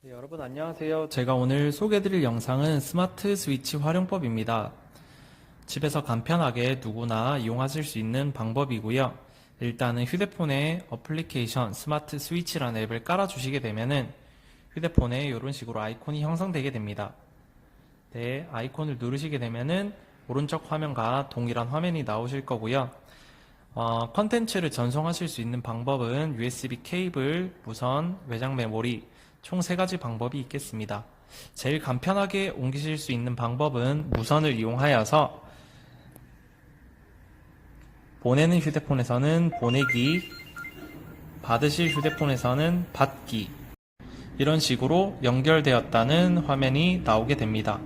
네, 여러분 안녕하세요. 제가 오늘 소개해드릴 영상은 스마트 스위치 활용법입니다. 집에서 간편하게 누구나 이용하실 수 있는 방법이고요. 일단은 휴대폰에 어플리케이션 스마트 스위치라는 앱을 깔아주시게 되면은 휴대폰에 이런 식으로 아이콘이 형성되게 됩니다. 네, 아이콘을 누르시게 되면은 오른쪽 화면과 동일한 화면이 나오실 거고요. 어, 컨텐츠를 전송하실 수 있는 방법은 USB 케이블, 무선, 외장 메모리 총 세 가지 방법이 있겠습니다. 제일 간편하게 옮기실 수 있는 방법은 무선을 이용하여서 보내는 휴대폰에서는 보내기, 받으실 휴대폰에서는 받기 이런 식으로 연결되었다는 화면이 나오게 됩니다.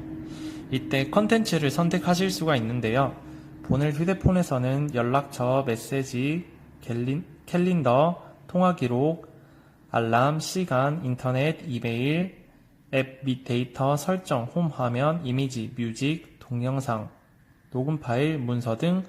이때 컨텐츠를 선택하실 수가 있는데요. 보낼 휴대폰에서는 연락처, 메시지, 캘린, 캘린더, 통화 기록, 알람, 시간, 인터넷, 이메일, 앱 및 데이터 설정, 홈 화면, 이미지, 뮤직, 동영상, 녹음 파일, 문서 등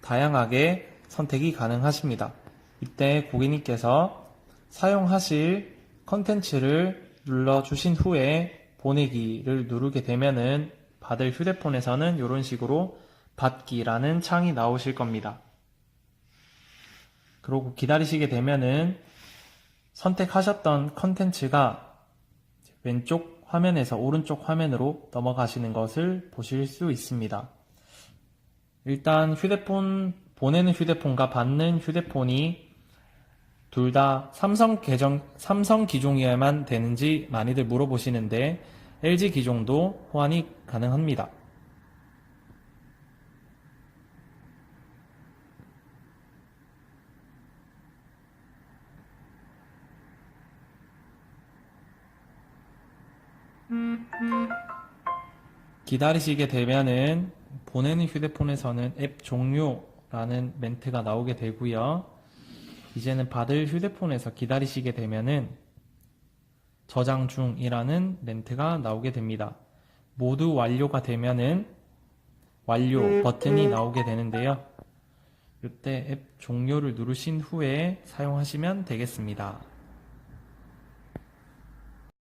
다양하게 선택이 가능하십니다. 이때 고객님께서 사용하실 컨텐츠를 눌러주신 후에 보내기를 누르게 되면은 받을 휴대폰에서는 이런 식으로 받기라는 창이 나오실 겁니다. 그리고 기다리시게 되면은 선택하셨던 컨텐츠가 왼쪽 화면에서 오른쪽 화면으로 넘어가시는 것을 보실 수 있습니다. 일단 휴대폰, 보내는 휴대폰과 받는 휴대폰이 둘 다 삼성 계정, 삼성 기종이어야만 되는지 많이들 물어보시는데 LG 기종도 호환이 가능합니다. 기다리시게 되면은 보내는 휴대폰에서는 앱 종료라는 멘트가 나오게 되고요. 이제는 받을 휴대폰에서 기다리시게 되면은 저장 중이라는 멘트가 나오게 됩니다. 모두 완료가 되면은 완료 버튼이 나오게 되는데요. 이때 앱 종료를 누르신 후에 사용하시면 되겠습니다.